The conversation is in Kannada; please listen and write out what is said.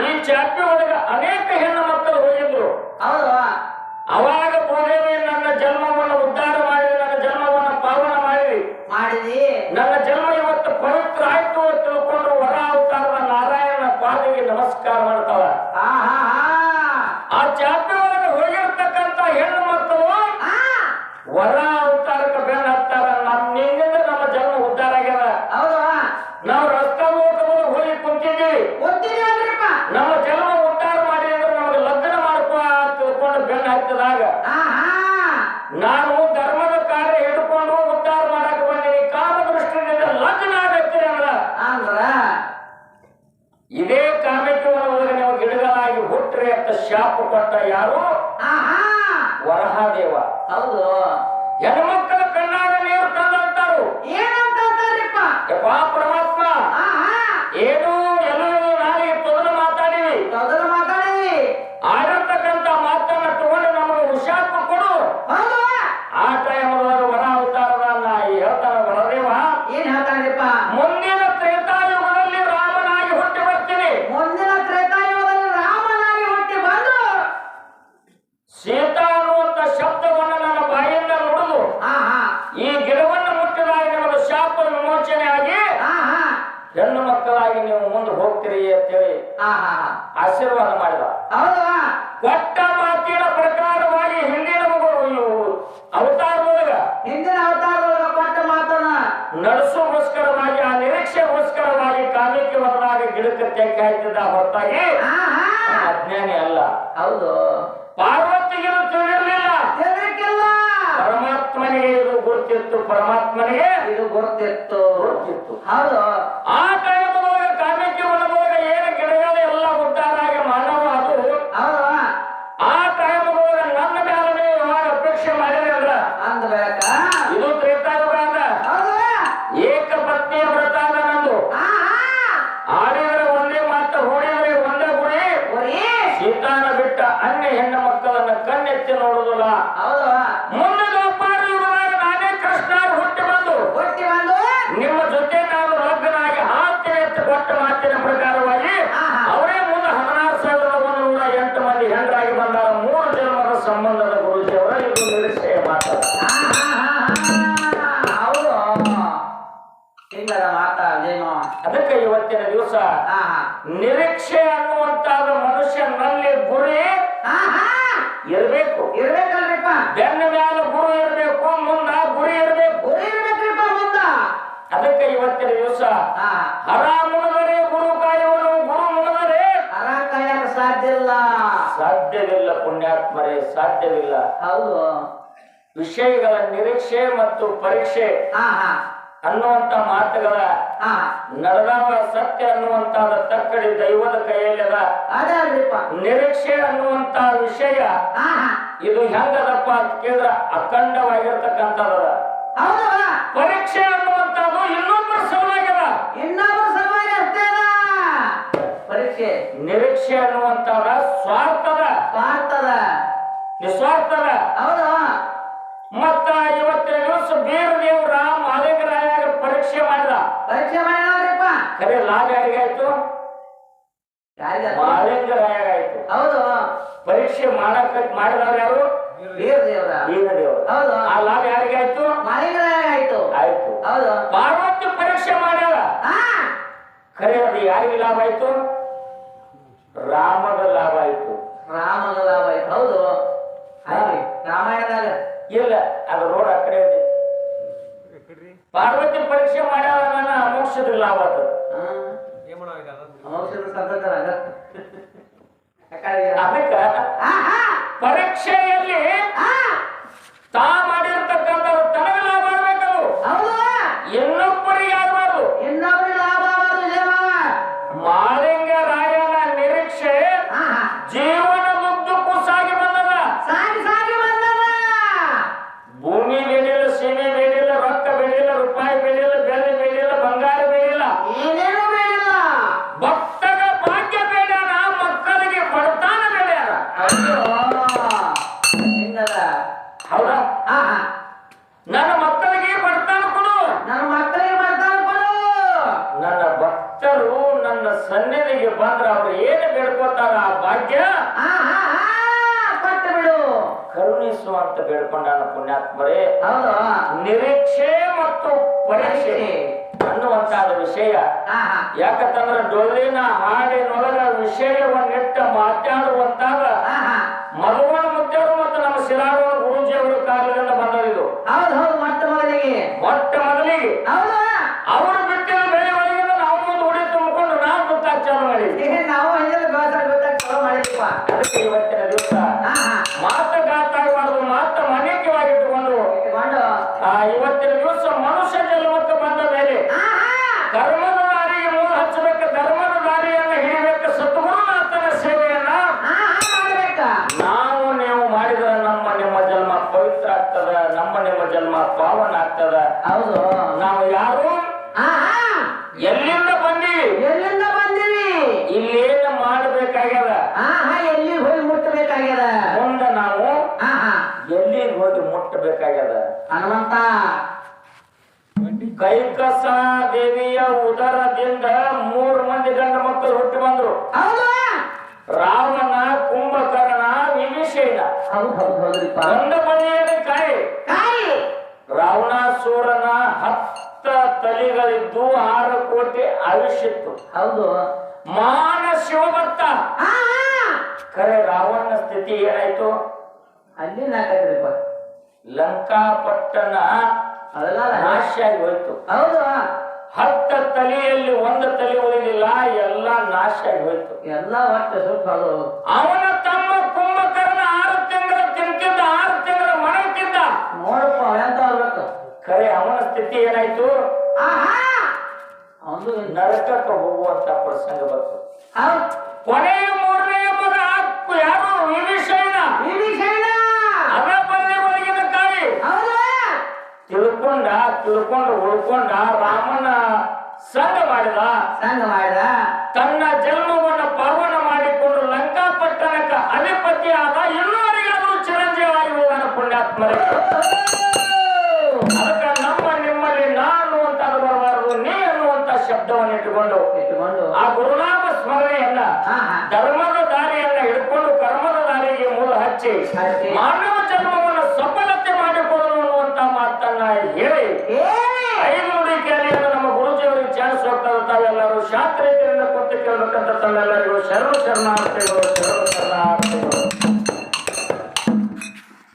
ಈ ಜಾತಿ ಒಳಗ ಅನೇಕ ಹೆಣ್ಣು ಮಕ್ಕಳು ಹೋಗಿದ್ರು ಅವಾಗ ಬೋಧೇವಿ ನನ್ನ ಜನ್ಮವನ್ನು ಉದ್ಧಾರ ಮಾಡಿ ನನ್ನ ಜನ್ಮವನ್ನು ಪಾವನ ಮಾಡಿ ಮಾಡಿದಿ ನನ್ನ ಜನ್ಮ ಇವತ್ತು ಪವಿತ್ರ ಆಯ್ತು ಅಂತ ತಿಳ್ಕೊಂಡು ವರ ಅವತಾರದ ನಾರಾಯಣ ಪಾದಿಗೆ ನಮಸ್ಕಾರ ಮಾಡ್ತಾವ ಆ ಜಾತಿ ಒಳಗೆ ಹೋಗಿರ್ತಕ್ಕಂತ ಹೆಣ್ಣು ಮಕ್ಕಳು ಹೊರ ವರ ಅವತಾರಕ್ಕೆ ಬೆನ್ನ ಹತ್ತಾರ. ನಮ್ಮ ನಿನ್ನಿಂದ ನಮ್ಮ ಜನ್ಮ ಉದ್ಧಾರ ಆಗ್ಯದ. ನಾವು ರಸ್ತಾ ಹೋಗಿ ಕುಂತಿದ್ದೀವಿ ಗೊತ್ತಿದೆ ಅಲ್ರಿಪ್ಪ ನಮ್ಮ ಜನ್ಮ ಉದ್ಧಾರ ಮಾಡಿ ಅಂದ್ರೆ ನಮಗೆ ಲಗ್ನ ಮಾಡ್ಕೋ ಅಂತ ತಿಳ್ಕೊಂಡು ಬೆನ್ನ ಹತ್ತಿದಾಗ ಹಾ ಹಾ ನಾನು ಧರ್ಮದ ಕಾರ್ಯ ಹಿಡ್ಕೊಂಡು ಉದ್ಧಾರ ಮಾಡಕ್ ಬಂದೀನಿ. ಕಾಮ ದೃಷ್ಟಿಯಿಂದ ಲಗ್ನ ಆಗತ್ತೀರಿ ಅಂದ್ರ? ಅಂದ್ರ? ಇದೇ ಕಾಮಿಕೆ ಒಳಗೆ ನೀವು ಗಿಡಗಳಾಗಿ ಹುಟ್ಟ್ರಿ ಅಂತ ಶಾಪ ಕೊಟ್ಟ ಯಾರು? ವರಹಾದೇವ. ಹೌದು. ಹೆಣ್ಮಕ್ಕಳ ಕಣ್ಣಾಗ ನೀರು ತಂದಂತಾರು. ಏನಂತ ಯಪ್ಪಾ ಪರಮಾತ್ಮ. ಏನು ಹೆಣ್ಣು ನೀವು ಮುಂದೆ ಹೋಗ್ತೀರಿ ಅಂತೇಳಿ ಆಶೀರ್ವಾದ ಮಾಡಿದ. ಹೌದಾ? ಕೊಟ್ಟ ಮಾತಿನ ಪ್ರಕಾರವಾಗಿ ಹಿಂದಿನ ಅವತಾರದೊಳಗ ಹಿಂದಿನ ಅವತಾರದೊಳಗ ಕೊಟ್ಟ ಮಾತನ್ನ ನಡೆಸೋಗೋಸ್ಕರವಾಗಿ ಆ ನಿರೀಕ್ಷೆಗೋಸ್ಕರವಾಗಿ ಕಾಲಕ್ಕೆ ಬರದಾಗ ಗಿಡಕ್ಕೆ ತೆಕ್ಕೆ ಹಾಯ್ತಿದ್ದ ಹೊರತಾಗಿ ಅಜ್ಞಾನಿ ಅಲ್ಲ. ಹೌದು. ಪಾರ್ವತಿಗೆ ತಿಳಿದಿರಲಿಲ್ಲ. ತಿಳ್ರಿಕ್ಕಿಲ್ಲ ಪರಮಾತ್ಮನಿಗೆ ಇದು ಗೊತ್ತಿತ್ತು ಪರಮಾತ್ಮನಿಗೆ ಇದು ಗೊತ್ತಿತ್ತು ಗೊತ್ತಿತ್ತು ಹೌದು. ಆ ಅದಕ್ಕೆ ಇವತ್ತಿನ ದಿವಸ ನಿರೀಕ್ಷೆ ಅನ್ನುವಂತಾದ ಮನುಷ್ಯನಲ್ಲಿ ಗುರಿ ಇರಬೇಕು. ಇರ್ಬೇಕಲ್ರಿಪ್ಪ. ಬೆನ್ನ ಮ್ಯಾಲ ಗುರು ಇರಬೇಕು ಮುಂದ ಗುರಿ ಇರಬೇಕು. ಗುರಿ ಇರ್ಬೇಕ್ರಿಪ್ಪ ಮುಂದ. ಅದಕ್ಕೆ ಇವತ್ತಿನ ದಿವಸ ಆ ಹರ ಮುಳುಗರೆ ಗುರು ಕಾಯುವನು ಗುರು ಮುಳುಗರೆ ಹರ ಕಾಯಲು ಸಾಧ್ಯ ಇಲ್ಲ. ಸಾಧ್ಯವಿಲ್ಲ ಪುಣ್ಯಾತ್ಮರೇ ಸಾಧ್ಯವಿಲ್ಲ. ಹೌದು. ವಿಷಯಗಳ ನಿರೀಕ್ಷೆ ಮತ್ತು ಪರೀಕ್ಷೆ ಅನ್ನುವಂತ ಮಾತುಗಳ ನಡೆದಾಗ ಸತ್ಯ ಅನ್ನುವಂತ ತಕ್ಕಡಿ ದೈವದ ಕೈಯಲ್ಲಿ ನಿರೀಕ್ಷೆ ಅನ್ನುವಂತ ವಿಷಯ ಇದು ಹೆಂಗದಪ್ಪ ಅಂತ ಕೇಳಿದ್ರ ಅಖಂಡವಾಗಿರ್ತಕ್ಕಂಥದ ಪರೀಕ್ಷೆ ಅನ್ನುವಂಥದ್ದು ಇನ್ನೊಬ್ಬರ ಸಲುವಾಗ್ಯದ ಇನ್ನೊಬ್ಬರ ಸಲುವಾಗಿ ಪರೀಕ್ಷೆ. ನಿರೀಕ್ಷೆ ಅನ್ನುವಂಥದ ಸ್ವಾರ್ಥದ. ಸ್ವಾರ್ಥದ. ನಿಸ್ವಾರ್ಥದ. ಹೌದು. ಪರೀಕ್ಷೆ ಮಾಡಿದ ಕರೆ ಮಾಡಿದವ್ರಿಪ್ಪ ಖರೆ ಲಾಭ ಯಾರಿಗಾಯ್ತು? ಯಾರಿಗೆ ಆಯ್ತು ಹೌದು. ಪರೀಕ್ಷೆ ಮಾಡಕ್ ಮಾಡಿದವ್ರು ಯಾರು? ವೀರ ದೇವರ ಹೌದು. ಆ ಲಾಭ ಯಾರಿಗಾಯ್ತು? ಮಾಲಿಂಗರಾಯ ಆಯ್ತು ಆಯ್ತು. ಹೌದು. ಪಾರ್ವತಿ ಪರೀಕ್ಷೆ ಮಾಡ್ಯಾರ ಖರೆ ಅದು ಯಾರಿಗೆ ಲಾಭ ಆಯ್ತು? ರಾಮದ ಲಾಭ ಆಯ್ತು. ರಾಮನ ಲಾಭ ಆಯ್ತು. ಹೌದು. ರಾಮಾಯಣದಾಗ. ಇಲ್ಲ ಅದು ರೋಡ್ ಆ ಕಡೆ ಇದೆ. ಪಾರ್ವತಿ ಪರೀಕ್ಷೆ ಮಾಡ್ಯಾಳ ನನ್ನ ಮೋಕ್ಷದ ಲಾಭ. ಅದಕ್ಕ ಹಾ, ಹಾ, ಪರೀಕ್ಷೆಯಲ್ಲಿ. ತಾ ಮಾಡಿರ್ತಕ್ಕಂಥ ಅಂತ ಪುಣ್ಯಾತ್ಮರೇ ನಿರೀಕ್ಷೆ ಮತ್ತು ಪರೀಕ್ಷೆ ಅನ್ನುವಂತಾದ ವಿಷಯ. ಯಾಕಂತಂದ್ರೆ ಡೊಳ್ಳಿನ ಹಾಡಿನೊಳಗ ವಿಷಯವನ್ನಿಟ್ಟ ಮಾತಾಡುವಂತಾದ. ಮಧುವನ ಮುದ್ದವರು ಮತ್ತು ನಮ್ಮ ಶಿರಾಡೋಣ ಗುರೂಜಿ ಅವರ ಕಾಲದಿಂದ ಬಂದದಿದು ಹೌದು ಹೌದು ಮೊಟ್ಟ ಮೊದಲಿಗೆ. ಮೊಟ್ಟ ಮೊದಲಿಗೆ. ಇವತ್ತಿನ ದಿವಸ ಮನುಷ್ಯ ಜನ್ಮಕ್ಕೆ ಬಂದ ಮೇಲೆ. ಕರ್ಮದ ದಾರಿಗೆ ಮೂಲ ಹಚ್ಚಬೇಕು ಧರ್ಮದ ದಾರಿಯನ್ನು ಹಿಡಿಬೇಕು ಸದ್ಗುರುನಾಥನ ಸೇವೆಯನ್ನ ನಾವು ನೀವು ಮಾಡಿದ್ರೆ ನಮ್ಮ ನಿಮ್ಮ ಜನ್ಮ ಪವಿತ್ರ ಆಗ್ತದ ನಮ್ಮ ನಿಮ್ಮ ಜನ್ಮ ಪಾವನ ಆಗ್ತದ. ಹೌದು. ನಾವು ಯಾರು. ಎಲ್ಲಿಂದ ಬಂದೀವಿ ಎಲ್ಲಿಂದ ಬಂದಿರಿ? ಇಲ್ಲೇನು ಮಾಡಬೇಕಾಗ್ಯದ? ಎಲ್ಲಿ ಹೋಗಿ ಮುಟ್ಟಬೇಕಾಗ್ಯದ ಮುಂದೆ ನಾವು ಎಲ್ಲಿ ಹೋಗಿ ಮುಟ್ಟಬೇಕಾಗ್ಯದ ಹನುಮಂತ. ಕೈಕಸ ದೇವಿಯ ಉದರದಿಂದ ಮೂರು ಮಂದಿ ಗಂಡ ಮಕ್ಕಳು ಹುಟ್ಟಿ ಬಂದ್ರು. ರಾವಣ ಕುಂಭಕರ್ಣ ವಿಭೀಷಣ. ಕಾಯಿ. ರಾವಣ ರಾವಣಾಸುರನ ಹತ್ತ ತಲೆಗಳಿದ್ದು ಆರು ಕೋಟಿ ಆಯುಷ್ಯಿತ್ತು ಹೌದು. ಮಾನ ಶಿವಭಕ್ತ ಕರೆ ರಾವಣನ ಸ್ಥಿತಿ ಏನಾಯ್ತು? ಅಲ್ಲಿ ನಾಲ್ಕೈತ್ರಿಪ್ಪ ಲಂಕಾಪಟ್ಟಣ ಅದಲ್ಲ ನಾಶ ಆಗಿ ಹೋಯ್ತು ಹೌದಾ. ಹತ್ತ ತಲೆಯಲ್ಲಿ ಒಂದು ತಲೆ ಉಳಿದಿಲ್ಲ ಎಲ್ಲ ನಾಶ ಆಗಿ ಹೋಯ್ತು ಎಲ್ಲ ಒಟ್ಟು ಸ್ವಲ್ಪ ಅವನ ತಮ್ಮ ಕುಂಭಕರ್ಣ ಆರು ತಿಂಗಳು ತಿಂತಿದ್ದ ಆರು ತಿಂಗಳು ಮಣಕ್ಕಿದ್ದ ನೋಡಪ್ಪ ಎಂತ ಆಗ್ಬೇಕು? ಖರೆ ಅವನ ಸ್ಥಿತಿ ಏನಾಯ್ತು? ಅವನು ನರಕಕ್ಕೆ ಹೋಗುವಂತ ಪ್ರಸಂಗ ಬಂತು. ಕೊನೆಯ ಮೂರನೇ ಮಗ ಯಾರು? ವಿಭೀಷಣ. ವಿಭೀಷಣ ಅದ ಬಲ್ಲಿ ಒಳಗಿನ ಕಾಯಿ ಹೌದು ತಿಳ್ಕೊಂಡ ತಿಳ್ಕೊಂಡು ಉಳ್ಕೊಂಡ ರಾಮನ ಸಂಘ ಮಾಡಿದ. ಸಂಘ ಮಾಡಿದ. ತನ್ನ ಜನ್ಮವನ್ನು ಪಾವನ ಮಾಡಿಕೊಂಡು ಲಂಕಾಪಟ್ಟಣಕ್ಕೆ ಅಧಿಪತಿ ಆದ ಇನ್ನೂವರೆಗಾದ್ರೂ ಚಿರಂಜೀವಾಗಿ ಆಗಿ ಹೋದಾನ ಪುಣ್ಯಾತ್ಮರೇ. ಅದಕ್ಕೆ ನಮ್ಮ ನಿಮ್ಮಲ್ಲಿ ನಾನು ಅಂತ ಬರಬಾರದು ನೀ ಅನ್ನುವಂತ ಶಬ್ದವನ್ನು ಇಟ್ಟುಕೊಂಡು ಇಟ್ಟುಕೊಂಡು. ಆ ಗುರುನಾಮ ಸ್ಮರಣೆಯನ್ನ ಧರ್ಮದ ದಾರಿಯನ್ನ ಹಿಡ್ಕೊಂಡು ಕರ್ಮದ ದಾರಿಗೆ ಮೂಲ ಹಚ್ಚಿ. ಮಾನವ ಜನ್ಮವನ್ನು ಸಫಲತೆ ತಾವೆಲ್ಲರೂ ಕೊಟ್ಟು ಕುಂತು ಕೇಳಬೇಕಂತ ತಮ್ಮೆಲ್ಲರಿಗೂ ಶರಣ ಶರಣಾರ್ಥಿಗಳು ಶರಣ ಶರಣಾರ್ಥಿಗಳು.